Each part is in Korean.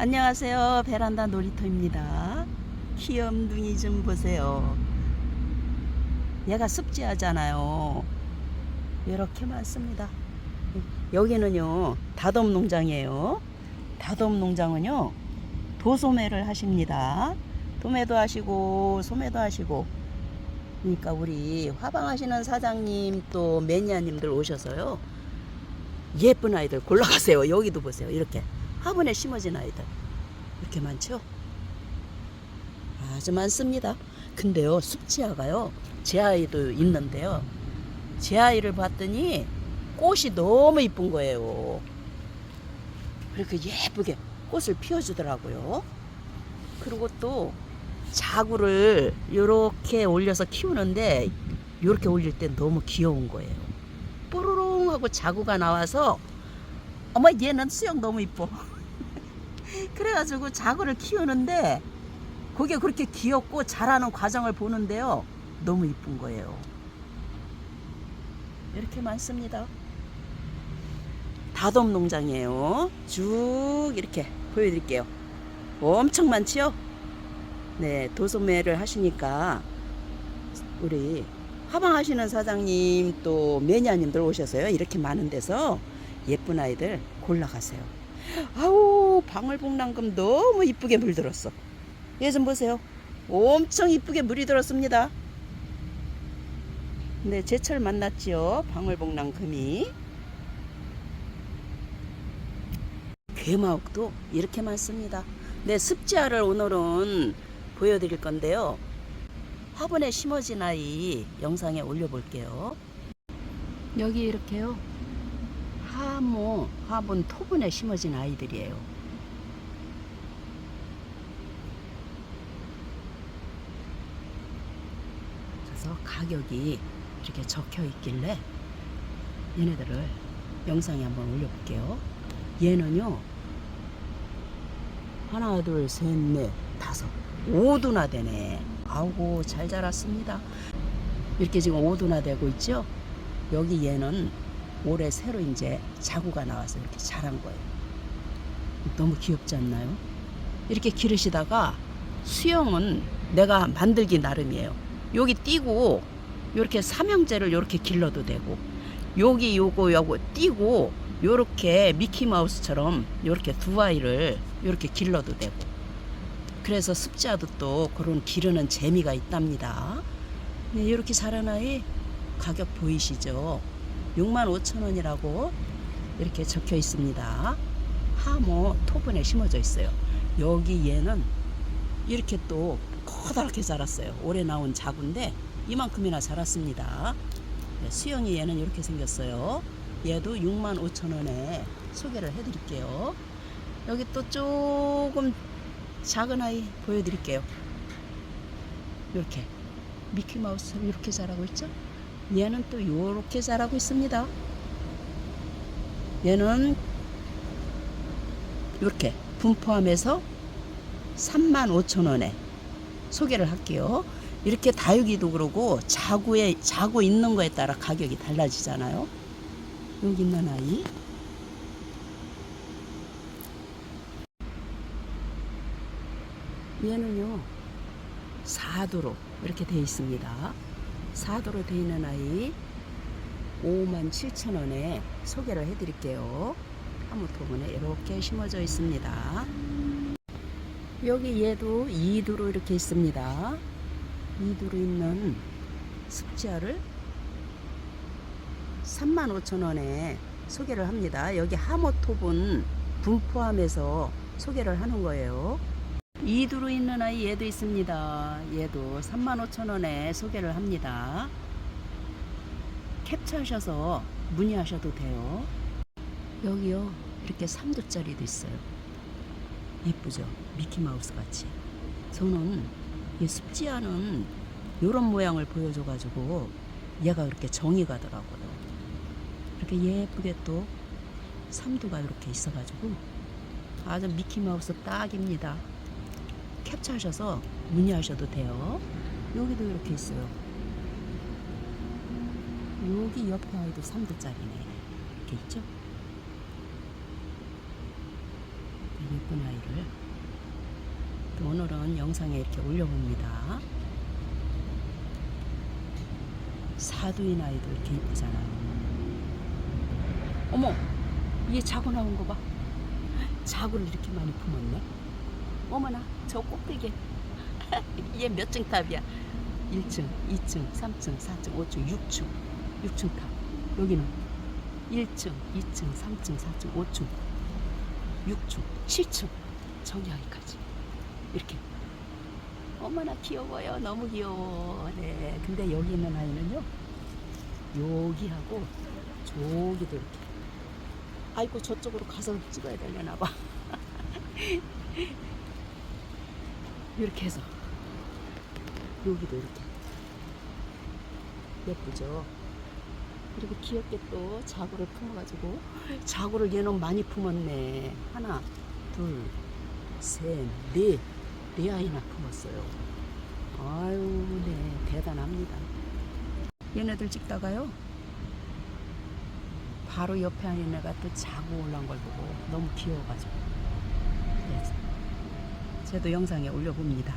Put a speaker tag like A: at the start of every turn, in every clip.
A: 안녕하세요. 베란다 놀이터입니다. 귀염둥이 좀 보세요. 얘가 습지하잖아요. 이렇게 많습니다. 여기는요, 다돔 농장이에요. 다돔 농장은요, 도소매를 하십니다. 도매도 하시고, 소매도 하시고. 그러니까 우리 화방하시는 사장님 또 매니아님들 오셔서요. 예쁜 아이들 골라가세요. 여기도 보세요. 이렇게. 화분에 심어진 아이들 이렇게 많죠? 아주 많습니다. 근데요 숲지아가요 제 아이도 있는데요 제 아이를 봤더니 꽃이 너무 이쁜 거예요. 그렇게 예쁘게 꽃을 피워주더라고요. 그리고 또 자구를 이렇게 올려서 키우는데 이렇게 올릴 때 너무 귀여운 거예요. 뽀로롱 하고 자구가 나와서 어머 얘는 수영 너무 이뻐. 그래가지고 자구를 키우는데 그게 그렇게 귀엽고 자라는 과정을 보는데요. 너무 이쁜 거예요. 이렇게 많습니다. 다돔 농장이에요. 쭉 이렇게 보여드릴게요. 엄청 많지요? 네, 도소매를 하시니까 우리 화방하시는 사장님 또 매니아님들 오셔서요. 이렇게 많은 데서 예쁜 아이들 골라가세요. 아우 방울복랑금 너무 이쁘게 물들었어. 얘 좀 보세요. 엄청 이쁘게 물이 들었습니다. 네, 제철 만났지요. 방울복랑금이. 괴마옥도 이렇게 많습니다. 네, 습지아를 오늘은 보여드릴 건데요. 화분에 심어진 아이 영상에 올려볼게요. 여기 이렇게요. 하모, 화분 토분에 심어진 아이들이에요. 그래서 가격이 이렇게 적혀 있길래 얘네들을 영상에 한번 올려볼게요. 얘는요, 하나, 둘, 셋, 넷, 다섯, 오두나 되네. 아우고 잘 자랐습니다. 이렇게 지금 오두나 되고 있죠? 여기 얘는 올해 새로 이제 자구가 나와서 이렇게 자란 거예요. 너무 귀엽지 않나요? 이렇게 기르시다가 수영은 내가 만들기 나름이에요. 여기 띄고 이렇게 삼형제를 이렇게 길러도 되고 여기 요거 요거 띄고 요렇게 미키마우스처럼 요렇게 두 아이를 요렇게 길러도 되고 그래서 습자도 또 그런 기르는 재미가 있답니다. 네, 이렇게 자란 아이 가격 보이시죠? 6만 5천 원이라고 이렇게 적혀 있습니다. 하모 토분에 심어져 있어요. 여기 얘는 이렇게 또 커다랗게 자랐어요. 올해 나온 자구인데 이만큼이나 자랐습니다. 네, 수영이 얘는 이렇게 생겼어요. 얘도 6만 5천 원에 소개를 해드릴게요. 여기 또 조금 작은 아이 보여드릴게요. 이렇게 미키마우스처럼 이렇게 자라고 있죠? 얘는 또 이렇게 자라고 있습니다. 얘는 이렇게 분포함에서 3만 5천 원에 소개를 할게요. 이렇게 다육이도 그러고 자구에 자구 있는 거에 따라 가격이 달라지잖아요. 여기 있는 아이 얘는요 4도로 이렇게 되어 있습니다. 4도로 되어 있는 아이 5만 7천 원에 소개를 해드릴게요. 화무토분에 이렇게 심어져 있습니다. 여기 얘도 2도로 이렇게 있습니다. 2도로 있는 습지아를 3만 5천 원에 소개를 합니다. 여기 하모토분 분포함에서 소개를 하는 거예요. 2두로 있는 아이 얘도 있습니다. 얘도 3만 5천 원에 소개를 합니다. 캡처하셔서 문의하셔도 돼요. 여기요. 이렇게 3두짜리도 있어요. 예쁘죠? 미키마우스 같이. 저는 이 습지아는 이런 모양을 보여줘가지고 얘가 그렇게 정이 가더라고요. 이렇게 예쁘게 또 3두가 이렇게 있어가지고 아주 미키마우스 딱입니다. 캡처하셔서 문의하셔도 돼요. 여기도 이렇게 있어요. 여기 옆에 아이도 3두짜리네. 이렇게 있죠? 작은 아이를 또 오늘은 영상에 이렇게 올려봅니다. 사두인 아이도 이렇게 이쁘잖아요. 어머, 얘 자고 나온 거 봐. 자구를 이렇게 많이 품었네. 어머나, 저 꼭대기. 얘 몇 층 탑이야? 1층, 2층, 3층, 4층, 5층, 6층. 6층 탑. 여기는 1층, 2층, 3층, 4층, 5층, 6층, 7층. 정리하기까지. 이렇게. 어머나 귀여워요. 너무 귀여워. 네. 근데 여기 있는 아이는요. 여기하고 저기도 이렇게. 아이고 저쪽으로 가서 찍어야 되려나 봐. 이렇게 해서 여기도 이렇게 예쁘죠. 그리고 귀엽게 또 자구를 품어가지고 자구를 얘는 많이 품었네. 하나, 둘, 셋, 넷, 네 아이나 품었어요. 아유, 네, 대단합니다. 얘네들 찍다가요. 바로 옆에 있는 애가 또 자고 올라온 걸 보고 너무 귀여워가지고 그래서 저도 영상에 올려봅니다.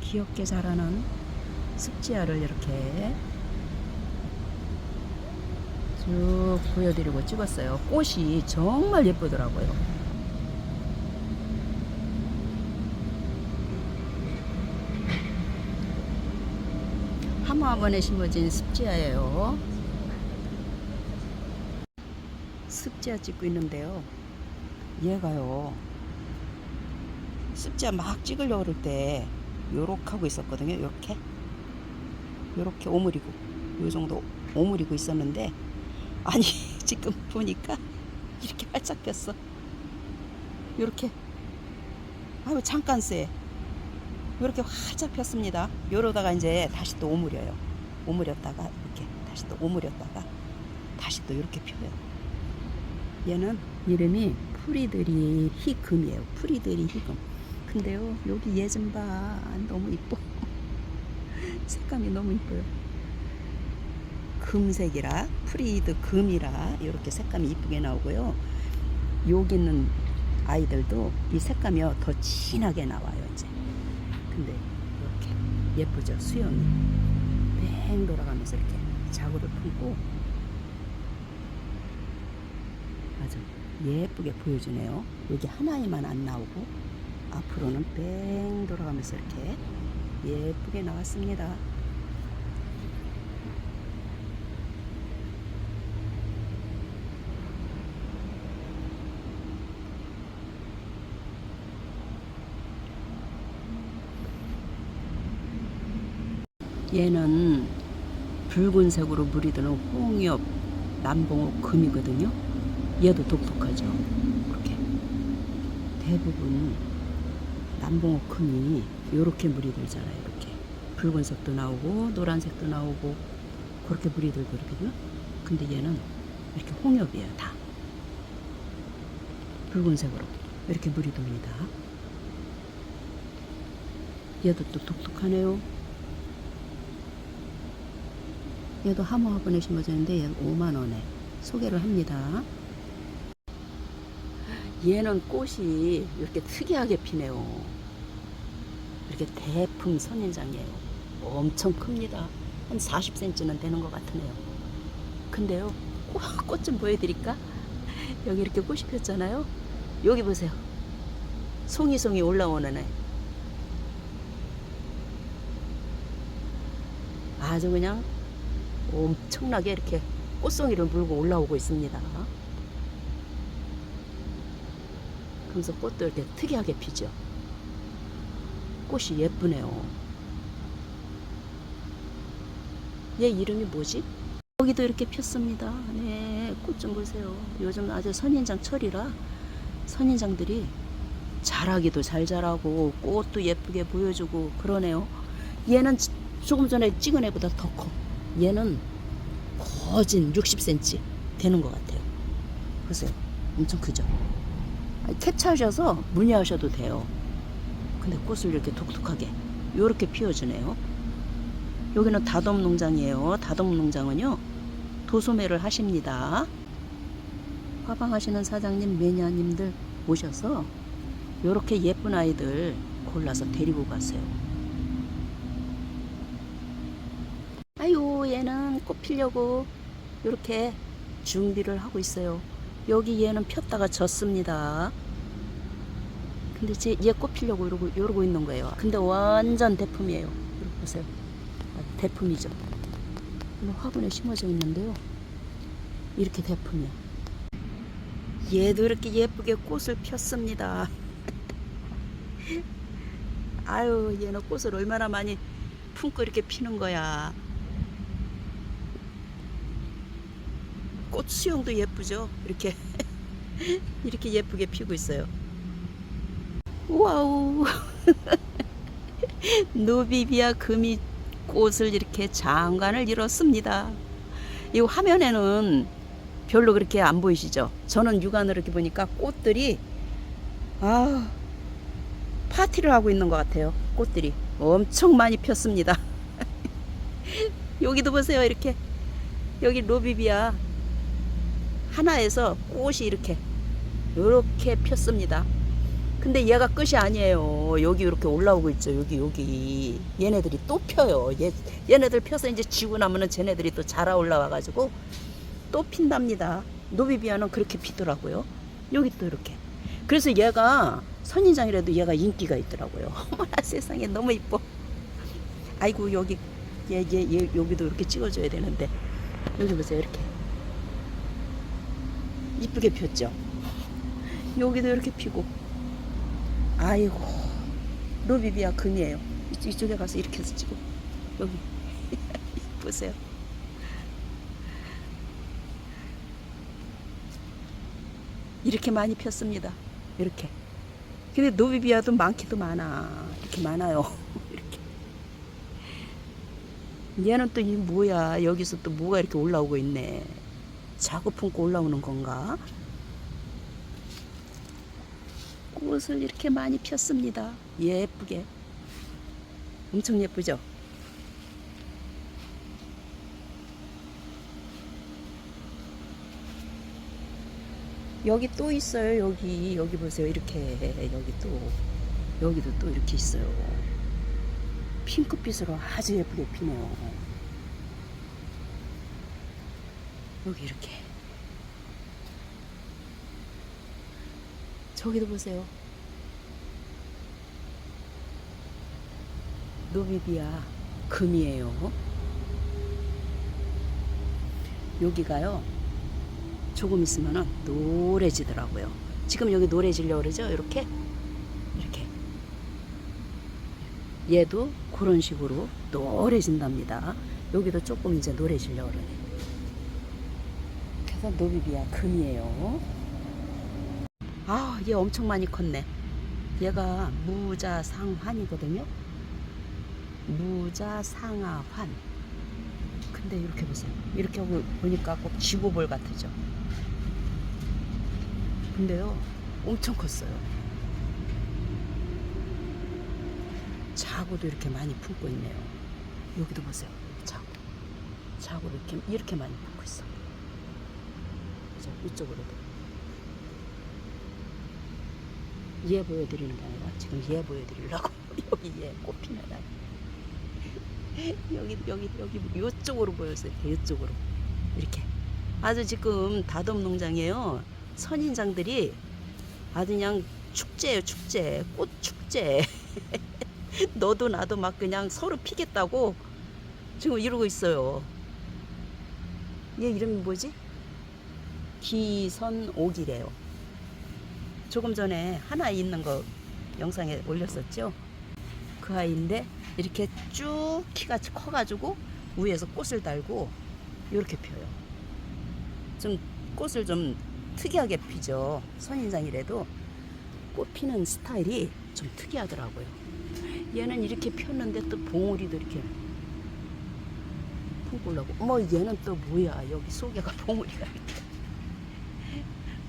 A: 귀엽게 자라는 습지아를 이렇게 쭉 보여드리고 찍었어요. 꽃이 정말 예쁘더라고요. 하모아번에 심어진 습지아예요. 습지아 찍고 있는데요. 얘가요. 습지아 막 찍으려고 그럴 때 요렇게 하고 있었거든요. 요렇게. 요렇게 오므리고 요 정도 오므리고 있었는데 아니 지금 보니까 이렇게 활짝 폈어. 요렇게. 아유 잠깐 쎄. 요렇게 활짝 폈습니다. 요러다가 이제 다시 또 오므려요. 오므렸다가 이렇게 다시 또 오므렸다가 다시 또 이렇게 펴요. 얘는 이름이 프리드리 히금이에요. 프리드리 히금. 근데요, 여기 봐. 너무 이뻐. 색감이 너무 이뻐요. 금색이라, 프리드 금이라, 이렇게 색감이 이쁘게 나오고요. 여기 있는 아이들도 이 색감이 더 진하게 나와요, 이제. 근데 이렇게 예쁘죠? 수영이. 뺑 돌아가면서 이렇게 자구를 품고 아주 예쁘게 보여주네요. 여기 하나에만 안 나오고 앞으로는 뺑 돌아가면서 이렇게 예쁘게 나왔습니다. 얘는 붉은색으로 물이 드는 홍엽 남봉옥 금이거든요. 얘도 독특하죠. 이렇게 대부분 남봉옥 금이 이렇게 물이 들잖아요. 이렇게 붉은색도 나오고 노란색도 나오고 그렇게 물이 들고 그러거든요. 근데 얘는 이렇게 홍엽이에요. 다 붉은색으로 이렇게 물이 돕니다. 얘도 또 독특하네요. 얘도 하모 화분에 심어졌는데 얘는 5만 원에 소개를 합니다. 얘는 꽃이 이렇게 특이하게 피네요. 이렇게 대품 선인장이에요. 엄청 큽니다. 한 40cm는 되는 것 같으네요. 근데요, 꽃 좀 보여드릴까? 여기 이렇게 꽃이 폈잖아요. 여기 보세요. 송이송이 올라오는 애. 아주 그냥 엄청나게 이렇게 꽃송이를 물고 올라오고 있습니다. 그래서 꽃도 이렇게 특이하게 피죠. 꽃이 예쁘네요. 얘 이름이 뭐지? 여기도 이렇게 폈습니다. 네, 꽃 좀 보세요. 요즘 아주 선인장 철이라 선인장들이 자라기도 잘 자라고 꽃도 예쁘게 보여주고 그러네요. 얘는 조금 전에 찍은 애보다 더 커. 얘는 거진 60cm 되는 것 같아요. 보세요. 엄청 크죠? 캡처하셔서 문의하셔도 돼요. 근데 꽃을 이렇게 독특하게 이렇게 피워주네요. 여기는 다돔 농장이에요. 다돔 농장은요 도소매를 하십니다. 화방 하시는 사장님, 매니아님들 오셔서 이렇게 예쁜 아이들 골라서 데리고 가세요. 아유 얘는 꽃 피려고 이렇게 준비를 하고 있어요. 여기 얘는 폈다가 졌습니다. 근데 제 얘꽃 피려고 이러고 이러고 있는 거예요. 근데 완전 대품이에요. 이렇게 보세요. 아, 대품이죠. 화분에 심어져 있는데요. 이렇게 대품이요. 얘도 이렇게 예쁘게 꽃을 폈습니다. 아유, 얘는 꽃을 얼마나 많이 품고 이렇게 피는 거야. 꽃 수영도 예쁘죠? 이렇게 이렇게 예쁘게 피고 있어요. 와우. 노비비아 금이 꽃을 이렇게 장관을 이뤘습니다. 이 화면에는 별로 그렇게 안 보이시죠? 저는 육안으로 이렇게 보니까 꽃들이 아 파티를 하고 있는 것 같아요. 꽃들이 엄청 많이 폈습니다. 여기도 보세요. 이렇게 여기 로비비아 하나에서 꽃이 이렇게 이렇게 폈습니다. 근데 얘가 끝이 아니에요. 여기 이렇게 올라오고 있죠. 여기 여기 얘네들이 또 펴요. 얘 얘네들 펴서 이제 지고 나면은 쟤네들이 또 자라 올라와 가지고 또 핀답니다. 노비비아는 그렇게 피더라고요. 여기 또 이렇게. 그래서 얘가 선인장이라도 얘가 인기가 있더라고요. 어머나 세상에 너무 이뻐. 아이고 여기 얘 얘 얘 여기도 이렇게 찍어줘야 되는데 여기 보세요 이렇게 이쁘게 폈죠. 여기도 이렇게 피고. 아이고 로비비아 금이에요. 이쪽- 이쪽에 가서 이렇게 해서 찍고 여기 보세요. 이렇게 많이 폈습니다. 이렇게. 근데 노비비아도 많기도 많아. 이렇게 많아요. 이렇게. 얘는 또 이 뭐야? 여기서 또 뭐가 이렇게 올라오고 있네. 자고 품고 올라오는 건가? 꽃을 이렇게 많이 폈습니다. 예쁘게. 엄청 예쁘죠? 여기 또 있어요. 여기 여기 보세요. 이렇게 여기 또 여기도 또 이렇게 있어요. 핑크빛으로 아주 예쁘게 피네요. 여기 이렇게 저기도 보세요. 노비비아 금이에요. 여기가요. 조금 있으면은 노래지더라고요. 지금 여기 노래지려고 그러죠? 이렇게 이렇게 얘도 그런 식으로 노래진답니다. 여기도 조금 이제 노래지려고 그러네. 그래서 노비비아 금이에요. 아, 얘 엄청 많이 컸네. 얘가 무자상환이거든요. 무자상하환. 근데 이렇게 보세요. 이렇게 보니까 꼭 지고볼 같으죠. 근데요, 엄청 컸어요. 자구도 이렇게 많이 품고 있네요. 여기도 보세요. 자구. 자구를 이렇게, 이렇게 많이 품고 있어. 그죠? 이쪽으로도. 얘 보여드리는 게 아니라 지금 얘 보여드리려고 여기 얘 꽃피는 아이 여기 여기 여기 이쪽으로 보였어요. 이쪽으로. 이렇게. 아주 지금 다돔 농장이에요. 선인장들이 아주 그냥 축제예요 축제. 꽃 축제. 너도 나도 막 그냥 서로 피겠다고 지금 이러고 있어요. 얘 이름이 뭐지? 기선옥이래요 조금 전에 하나 있는 거 영상에 올렸었죠. 그 아이인데 이렇게 쭉 키가 커가지고 위에서 꽃을 달고 이렇게 펴요. 좀 꽃을 좀 특이하게 피죠. 선인장이라도 꽃 피는 스타일이 좀 특이하더라고요. 얘는 이렇게 폈는데 또 봉우리도 이렇게 올라고. 어머 얘는 또 뭐야? 여기 속에가 봉우리가 이렇게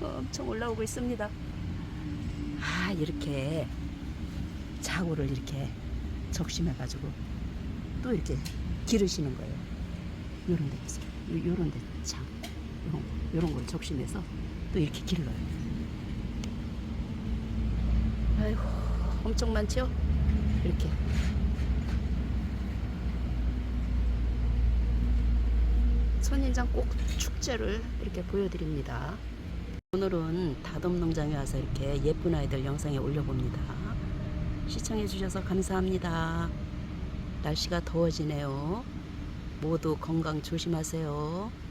A: 엄청 올라오고 있습니다. 아 이렇게 자구를 이렇게 적심해가지고 또 이렇게 기르시는 거예요. 요런 데 보세요. 요- 요런 데 장, 요런 거, 요런 걸 적심해서 또 이렇게 길러요. 아이고 엄청 많죠? 이렇게 선인장 꼭 축제를 이렇게 보여드립니다. 오늘은 다돔농장에 와서 이렇게 예쁜 아이들 영상에 올려봅니다. 시청해주셔서 감사합니다. 날씨가 더워지네요. 모두 건강 조심하세요.